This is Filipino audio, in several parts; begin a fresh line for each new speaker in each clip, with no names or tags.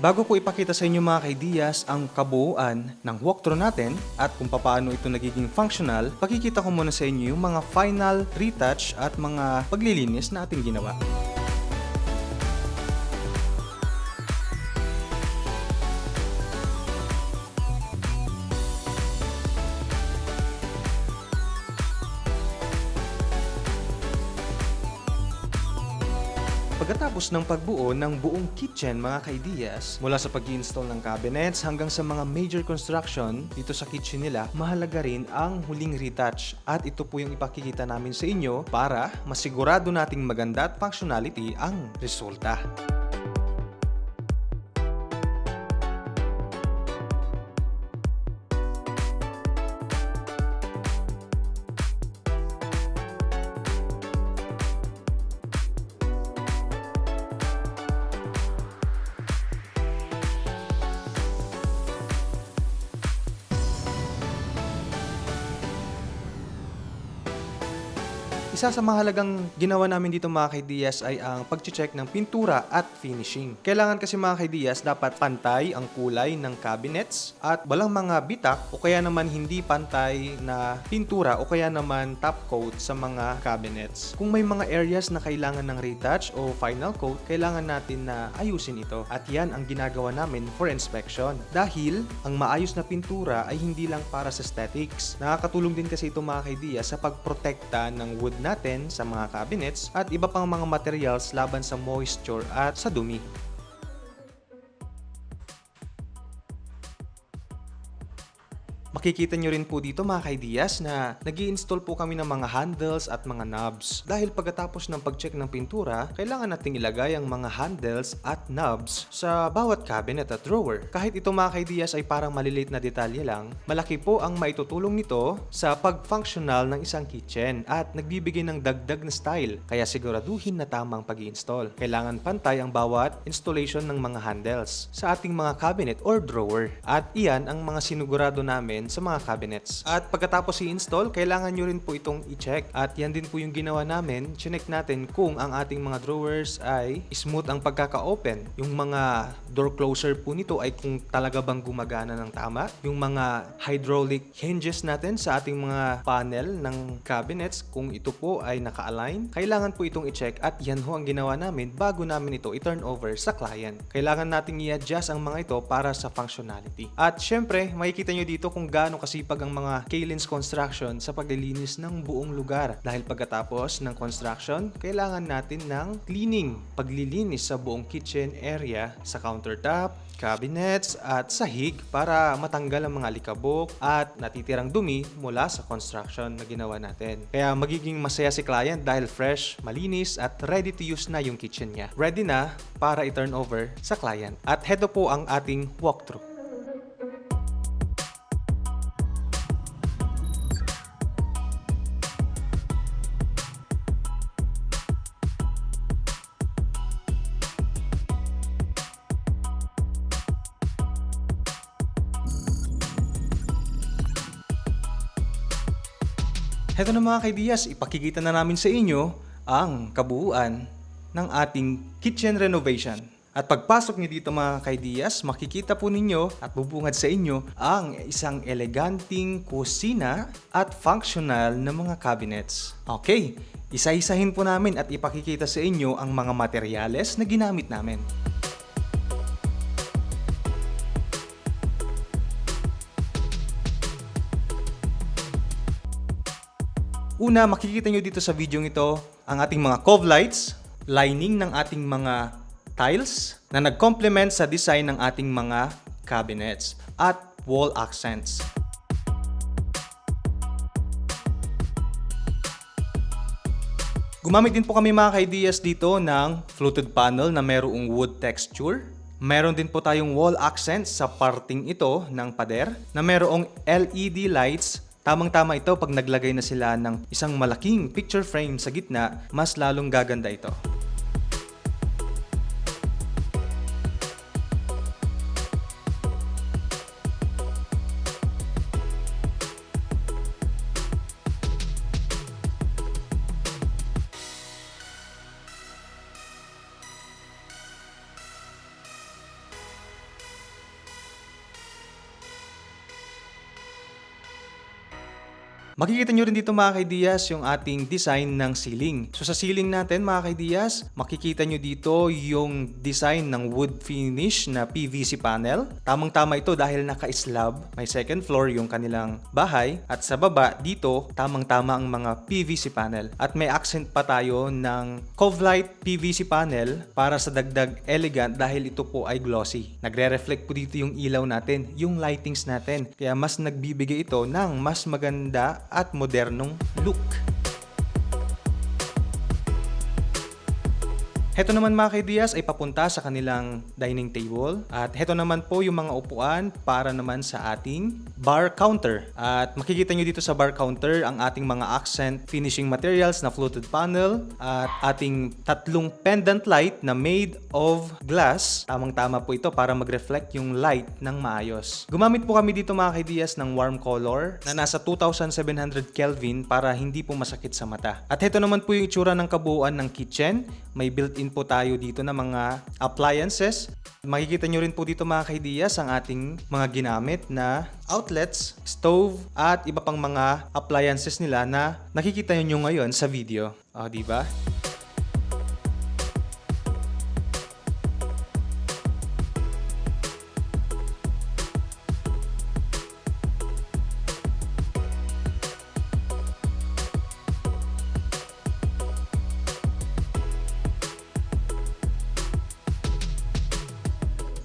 Bago ko ipakita sa inyo mga kaidiyas ang kabuuan ng walkthrough natin at kung paano ito nagiging functional, pakikita ko muna sa inyo yung mga final retouch at mga paglilinis na ating ginawa. Pagkatapos ng pagbuo ng buong kitchen mga kaidiyas, mula sa pag install ng cabinets hanggang sa mga major construction dito sa kitchen nila, mahalaga rin ang huling retouch at ito po yung ipakikita namin sa inyo para masigurado nating maganda at functionality ang resulta. Isa sa mahalagang ginawa namin dito mga kaidiyas ay ang pag-check ng pintura at finishing. Kailangan kasi mga kaidiyas dapat pantay ang kulay ng cabinets at walang mga bitak o kaya naman hindi pantay na pintura o kaya naman top coat sa mga cabinets. Kung may mga areas na kailangan ng retouch o final coat, kailangan natin na ayusin ito. At yan ang ginagawa namin for inspection. Dahil ang maayos na pintura ay hindi lang para sa aesthetics. Nakakatulong din kasi ito mga kaidiyas sa pagprotekta ng wood natin sa mga cabinets at iba pang mga materials laban sa moisture at sa dumi. Makikita nyo rin po dito mga kaidiyas na nag install po kami ng mga handles at mga knobs. Dahil pagkatapos ng pag-check ng pintura, kailangan nating ilagay ang mga handles at knobs sa bawat cabinet at drawer. Kahit ito mga kaidiyas ay parang maliliit na detalye lang, malaki po ang maitutulong nito sa pag-functional ng isang kitchen at nagbibigay ng dagdag na style. Kaya siguraduhin na tamang pag install Kailangan pantay ang bawat installation ng mga handles sa ating mga cabinet or drawer. At iyan ang mga sinugurado namin sa mga cabinets. At pagkatapos i-install, kailangan nyo rin po itong i-check. At yan din po yung ginawa namin. Chinek natin kung ang ating mga drawers ay smooth ang pagkaka-open. Yung mga door closer po nito ay kung talaga bang gumagana ng tama. Yung mga hydraulic hinges natin sa ating mga panel ng cabinets, kung ito po ay naka-align, kailangan po itong i-check at yan ho ang ginawa namin bago namin ito i-turn over sa client. Kailangan nating i-adjust ang mga ito para sa functionality. At syempre, makikita nyo dito kung gaano kasipag ang mga Kalins Construction sa paglilinis ng buong lugar. Dahil pagkatapos ng construction, kailangan natin ng cleaning, paglilinis sa buong kitchen area, sa countertop, cabinets at sahig para matanggal ang mga alikabok at natitirang dumi mula sa construction na ginawa natin. Kaya magiging masaya si client dahil fresh, malinis at ready to use na yung kitchen niya. Ready na para i-turn over sa client. At heto po ang ating walkthrough. Heto na mga kaidiyas, ipakikita na namin sa inyo ang kabuuan ng ating kitchen renovation. At pagpasok niyo dito mga kaidiyas, makikita po ninyo at bubungad sa inyo ang isang eleganting kusina at functional na mga cabinets. Okay, isa-isahin po namin at ipakikita sa inyo ang mga materyales na ginamit namin. Una, makikita nyo dito sa video ito ang ating mga cove lights, lining ng ating mga tiles na nag-complement sa design ng ating mga cabinets at wall accents. Gumamit din po kami mga kaidiyas dito ng fluted panel na merong wood texture. Meron din po tayong wall accents sa parting ito ng pader na merong LED lights Tamang-tama ito pag naglagay na sila ng isang malaking picture frame sa gitna, mas lalong gaganda ito. Makikita nyo rin dito mga kaidiyas yung ating design ng ceiling. So sa ceiling natin mga kaidiyas, makikita nyo dito yung design ng wood finish na PVC panel. Tamang-tama ito dahil naka-slab. May second floor yung kanilang bahay. At sa baba dito, tamang-tama ang mga PVC panel. At may accent pa tayo ng Covlite PVC panel para sa dagdag elegant dahil ito po ay glossy. Nagre-reflect po dito yung ilaw natin, yung lightings natin. Kaya mas nagbibigay ito ng mas maganda at modernong look. Heto naman mga kaidiyas ay papunta sa kanilang dining table. At heto naman po yung mga upuan para naman sa ating bar counter. At makikita nyo dito sa bar counter ang ating mga accent finishing materials na fluted panel at ating tatlong pendant light na made of glass. Tamang-tama po ito para mag-reflect yung light ng maayos. Gumamit po kami dito mga kaidiyas ng warm color na nasa 2700 Kelvin para hindi po masakit sa mata. At heto naman po yung itsura ng kabuuan ng kitchen. May built-in po tayo dito na mga appliances. Makikita nyo rin po dito mga kaidiyas ang ating mga ginamit na outlets, stove, at iba pang mga appliances nila na nakikita nyo ngayon sa video. O, di ba?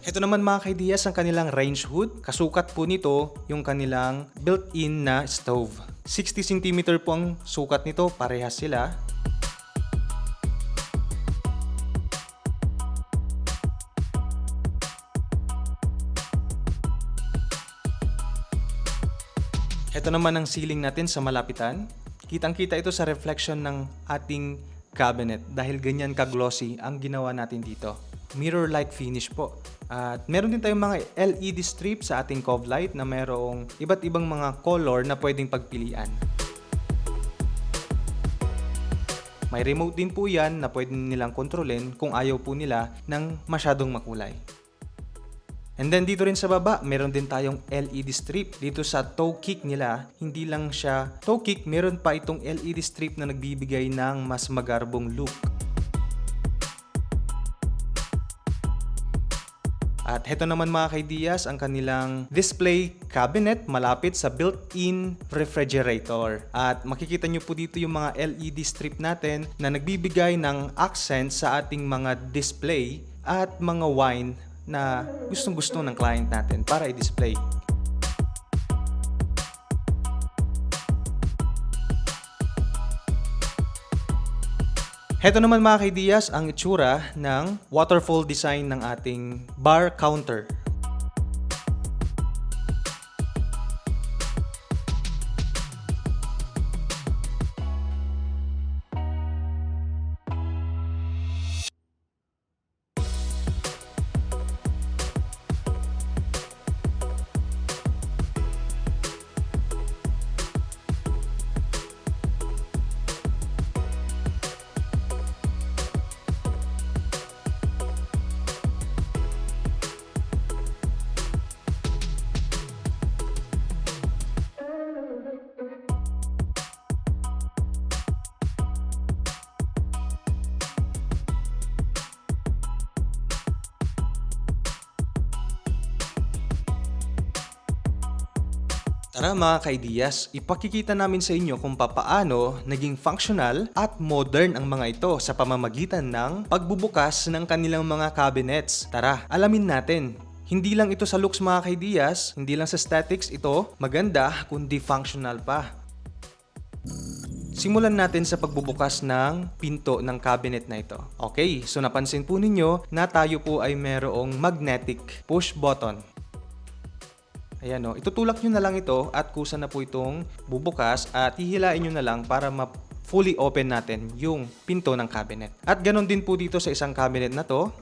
Ito naman mga kaidiyas ang kanilang range hood. Kasukat po nito yung kanilang built-in na stove. 60 cm po ang sukat nito, parehas sila. Ito naman ang ceiling natin sa malapitan. Kitang-kita ito sa reflection ng ating cabinet dahil ganyan ka-glossy ang ginawa natin dito. Mirror-like finish po. At meron din tayong mga LED strip sa ating cove light na merong iba't ibang mga color na pwedeng pagpilian. May remote din po yan na pwede nilang kontrolin kung ayaw po nila ng masyadong makulay. And then dito rin sa baba, meron din tayong LED strip. Dito sa toe kick nila, hindi lang siya toe kick, meron pa itong LED strip na nagbibigay ng mas magarbong look. At heto naman mga kaidiyas, ang kanilang display cabinet malapit sa built-in refrigerator. At makikita nyo po dito yung mga LED strip natin na nagbibigay ng accent sa ating mga display at mga wine na gustong gusto ng client natin para i-display. Heto naman mga kaidiyas ang itsura ng waterfall design ng ating bar counter. Tara mga kaidiyas, ipakikita namin sa inyo kung papaano naging functional at modern ang mga ito sa pamamagitan ng pagbubukas ng kanilang mga cabinets. Tara, alamin natin. Hindi lang ito sa looks mga kaidiyas, hindi lang sa statics ito, maganda kundi functional pa. Simulan natin sa pagbubukas ng pinto ng cabinet na ito. Okay, so napansin po ninyo na tayo po ay merong magnetic push button. Ayan o, itutulak nyo na lang ito at kusa na po itong bubukas at hihilain nyo na lang para ma fully open natin yung pinto ng cabinet. At ganon din po dito sa isang cabinet na to.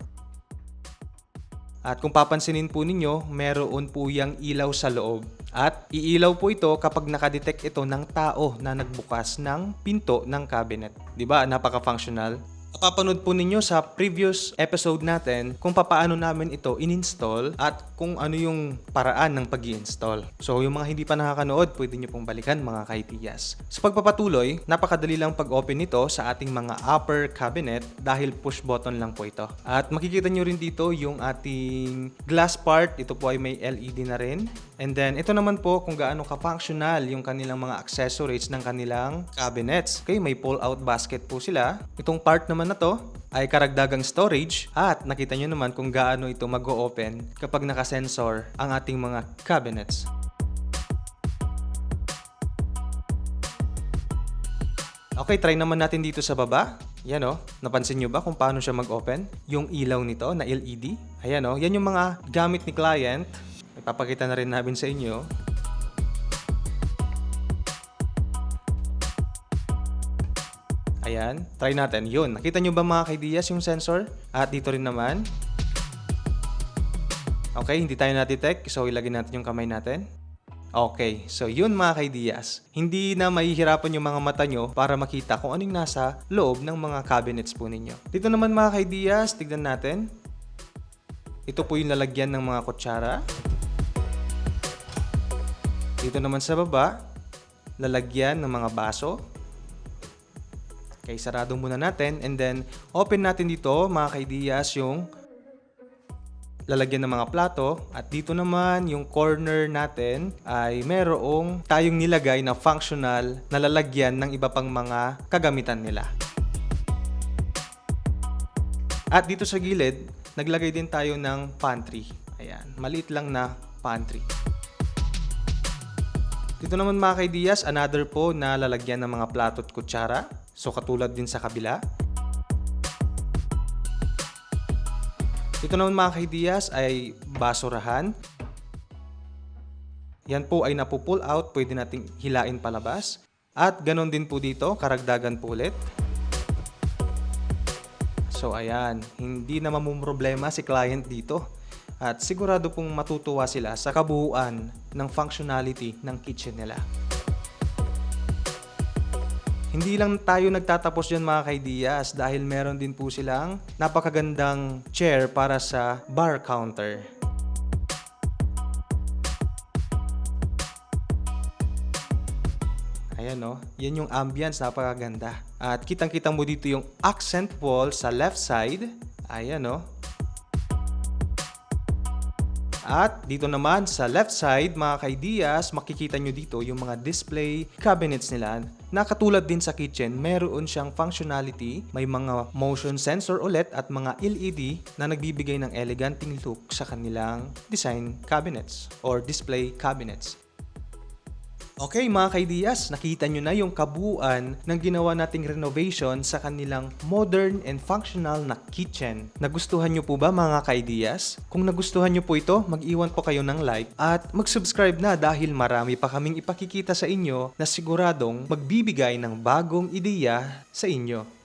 At kung papansinin po ninyo, meron po yung ilaw sa loob. At iilaw po ito kapag nakadetect ito ng tao na nagbukas ng pinto ng cabinet. ba? Napaka-functional. Papanood po ninyo sa previous episode natin kung papaano namin ito in-install at kung ano yung paraan ng pag install So yung mga hindi pa nakakanood, pwede nyo pong balikan mga kaitiyas. Sa pagpapatuloy, napakadali lang pag-open nito sa ating mga upper cabinet dahil push button lang po ito. At makikita nyo rin dito yung ating glass part. Ito po ay may LED na rin. And then ito naman po kung gaano ka-functional yung kanilang mga accessories ng kanilang cabinets. Okay, may pull-out basket po sila. Itong part naman na to ay karagdagang storage at nakita nyo naman kung gaano ito mag-open kapag nakasensor ang ating mga cabinets. Okay, try naman natin dito sa baba. Yan o, napansin nyo ba kung paano siya mag-open? Yung ilaw nito na LED. Ayan o, yan yung mga gamit ni client. Ipapakita na rin namin sa inyo. Ayan, try natin. Yun, nakita nyo ba mga kaidiyas yung sensor? At dito rin naman. Okay, hindi tayo natitech, so ilagay natin yung kamay natin. Okay, so yun mga kaidiyas. Hindi na mahihirapan yung mga mata nyo para makita kung anong nasa loob ng mga cabinets po ninyo. Dito naman mga kaidiyas, tignan natin. Ito po yung lalagyan ng mga kutsara. Dito naman sa baba, lalagyan ng mga baso. Okay, sarado muna natin and then open natin dito mga kaidiyas yung lalagyan ng mga plato at dito naman yung corner natin ay merong tayong nilagay na functional na lalagyan ng iba pang mga kagamitan nila. At dito sa gilid, naglagay din tayo ng pantry. Ayan, maliit lang na pantry. Dito naman mga kaidiyas, another po na lalagyan ng mga plato at kutsara. So katulad din sa kabila. Ito naman mga kaidiyas ay basurahan. Yan po ay napupull out, pwede nating hilain palabas. At ganon din po dito, karagdagan po ulit. So ayan, hindi na mamumroblema si client dito. At sigurado pong matutuwa sila sa kabuuan ng functionality ng kitchen nila. Hindi lang tayo nagtatapos dyan mga kaidiyas dahil meron din po silang napakagandang chair para sa bar counter. Ayan no, yan yung ambience, napakaganda. At kitang-kita mo dito yung accent wall sa left side. Ayan no. At dito naman sa left side, mga kaidiyas, makikita nyo dito yung mga display cabinets nila na katulad din sa kitchen, meron siyang functionality, may mga motion sensor ulit at mga LED na nagbibigay ng eleganting look sa kanilang design cabinets or display cabinets. Okay mga kaidiyas, nakita nyo na yung kabuuan ng ginawa nating renovation sa kanilang modern and functional na kitchen. Nagustuhan nyo po ba mga kaidiyas? Kung nagustuhan nyo po ito, mag-iwan po kayo ng like at mag-subscribe na dahil marami pa kaming ipakikita sa inyo na siguradong magbibigay ng bagong ideya sa inyo.